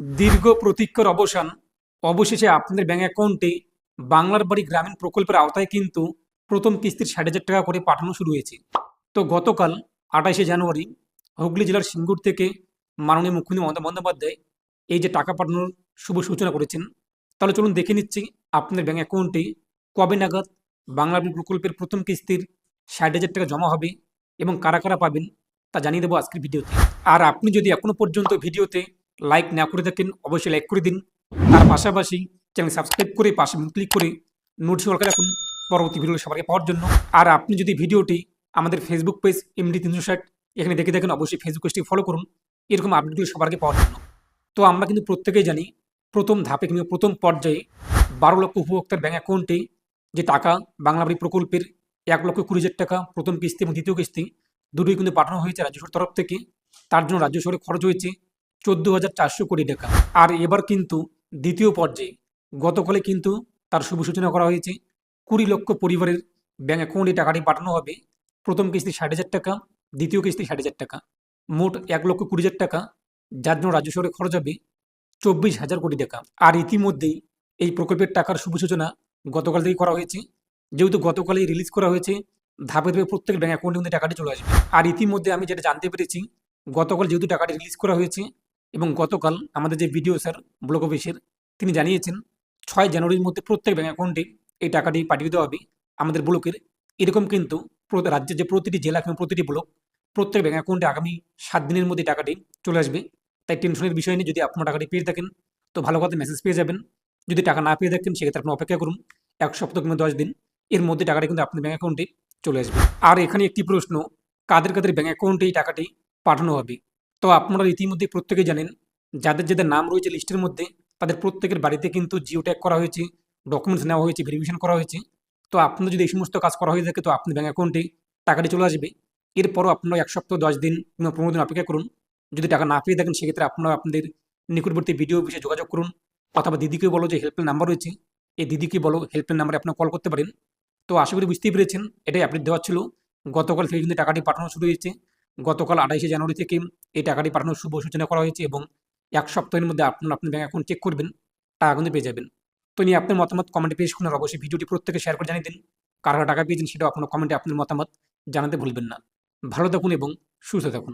দীর্ঘ প্রতীক্ষার অবসান অবশেষে আপনাদের ব্যাঙ্ক অ্যাকাউন্টে বাংলার বাড়ি গ্রামীণ প্রকল্পের আওতায় কিন্তু প্রথম কিস্তির ষাট হাজার টাকা করে পাঠানো শুরু হয়েছে। তো গতকাল আঠাশে জানুয়ারি হুগলি জেলার সিঙ্গুর থেকে মাননীয় মুখ্যমন্ত্রী মমতা বন্দ্যোপাধ্যায় এই যে টাকা পাঠানোর শুভ সূচনা করেছেন, তাহলে চলুন দেখে নিচ্ছি আপনাদের ব্যাঙ্ক অ্যাকাউন্টে কবে নাগাদ বাংলা প্রকল্পের প্রথম কিস্তির ষাট হাজার টাকা জমা হবে এবং কারা কারা পাবেন তা জানিয়ে দেবো আজকের ভিডিওতে। আর আপনি যদি এখনও পর্যন্ত ভিডিওতে লাইক না করে থাকেন, অবশ্যই লাইক করে দিন। তার পাশাপাশি চ্যানেল সাবস্ক্রাইব করে পাশে ক্লিক করে নোটস অলকা রাখুন পরবর্তী ভিডিও সবাইকে পাওয়ার জন্য। আর আপনি যদি ভিডিওটি আমাদের ফেসবুক পেজ এমডি তিনশো ষাট এখানে দেখে দেখেন অবশ্যই ফেসবুক পেজটি ফলো করুন। এরকম আপডেটগুলো সবার আগে পাওয়ার জন্য। তো আমরা কিন্তু প্রত্যেকেই জানি, প্রথম ধাপে কিংবা প্রথম পর্যায়ে বারো লক্ষ উপভোক্তার ব্যাঙ্ক অ্যাকাউন্টে যে টাকা বাংলা বাড়ি প্রকল্পের এক লক্ষ কুড়ি হাজার টাকা প্রথম কিস্তি এবং দ্বিতীয় কিস্তি দুটোই কিন্তু পাঠানো হয়েছে রাজ্য সরকার তরফ থেকে। তার জন্য রাজ্য সরকারের খরচ হয়েছে চোদ্দ হাজার চারশো কোটি টাকা। আর এবার কিন্তু দ্বিতীয় পর্যায়ে গতকালে কিন্তু তার শুভ সূচনা করা হয়েছে। কুড়ি লক্ষ পরিবারের ব্যাঙ্ক অ্যাকাউন্টে টাকাটি পাঠানো হবে। প্রথম কিস্তি ষাট হাজার টাকা, দ্বিতীয় কিস্তি ষাট হাজার টাকা। মোট এক লক্ষ কুড়ি হাজার টাকা, যার জন্য রাজ্য সরকারের খরচ হবে চব্বিশ হাজার কোটি টাকা। আর ইতিমধ্যেই এই প্রকল্পের টাকার শুভ সূচনা গতকাল থেকে করা হয়েছে। যেহেতু গতকালই রিলিজ করা হয়েছে, ধাপে ধাপে প্রত্যেক ব্যাঙ্ক অ্যাকাউন্টে মধ্যে টাকাটি চলে আসবে। আর ইতিমধ্যে আমি যেটা জানতে পেরেছি, গতকাল যেহেতু টাকাটি রিলিজ করা হয়েছে এবং গতকাল আমাদের যে ভিডিও স্যার ব্লক অফিসের, তিনি জানিয়েছেন, ছয় জানুয়ারির মধ্যে প্রত্যেক ব্যাঙ্ক অ্যাকাউন্টে এই টাকাটি পাঠিয়ে দেওয়া হবে। আমাদের ব্লকের এরকম কিন্তু রাজ্যের যে প্রতিটি জেলা কিংবা প্রতিটি ব্লক, প্রত্যেক ব্যাঙ্ক অ্যাকাউন্টে আগামী সাত দিনের মধ্যে টাকাটি চলে আসবে। তাই টেনশনের বিষয় নিয়ে যদি আপনার টাকাটি পেয়ে থাকেন, তো ভালো কথা মেসেজ পেয়ে যাবেন। যদি টাকা না পেয়ে থাকেন, সেক্ষেত্রে আপনি অপেক্ষা করুন, এক সপ্তাহ কিংবা দশ দিন, এর মধ্যে টাকাটি কিন্তু আপনার ব্যাঙ্ক অ্যাকাউন্টে চলে আসবে। আর এখানে একটি প্রশ্ন, কাদের কাদের ব্যাঙ্ক অ্যাকাউন্টে এই টাকাটি পাঠানো হবে? তো আপনারা ইতিমধ্যে প্রত্যেকেই জানেন, যাদের যাদের নাম রয়েছে লিস্টের মধ্যে, তাদের প্রত্যেকের বাড়িতে কিন্তু জিও ট্যাগ করা হয়েছে ডকুমেন্টস নেওয়া হয়েছে ভেরিফিকেশন করা হয়েছে। তো আপনাদের যদি এই সমস্ত কাজ করা হয়ে থাকে, তো আপনার ব্যাঙ্ক অ্যাকাউন্টে টাকাটি চলে আসবে। এরপরও আপনারা এক সপ্তাহ, দশ দিন কিংবা পনেরো দিন অপেক্ষা করুন। যদি টাকা না পেয়ে থাকেন, সেক্ষেত্রে আপনারা আপনাদের নিকটবর্তী ভিডিও অফিসে যোগাযোগ করুন। অথবা দিদিকে বলো যে হেল্পলাইন নাম্বার রয়েছে, এই দিদিকে বলো হেল্পলাইন নাম্বারে আপনারা কল করতে পারেন। তো আশা করি বুঝতেই পেরেছেন, এটাই আপডেট দেওয়া ছিল। গতকাল থেকে কিন্তু টাকাটি পাঠানো শুরু হয়েছে। গতকাল আঠাইশে জানুয়ারি থেকে এই টাকাটি পাঠানোর শুভ সূচনা করা হয়েছে এবং এক সপ্তাহের মধ্যে আপনার আপনার ব্যাঙ্ক অ্যাকাউন্ট চেক করবেন টাকা কিন্তু পেয়ে যাবেন। তো নিয়ে আপনার মতামত কমেন্টে পেশ করুন আর অবশ্যই ভিডিওটি প্রত্যেকে শেয়ার করে জানিয়ে দিন। কারা টাকা পেয়েছেন সেটাও আপনার কমেন্টে আপনার মতামত জানাতে ভুলবেন না। ভালো থাকুন এবং সুস্থ থাকুন।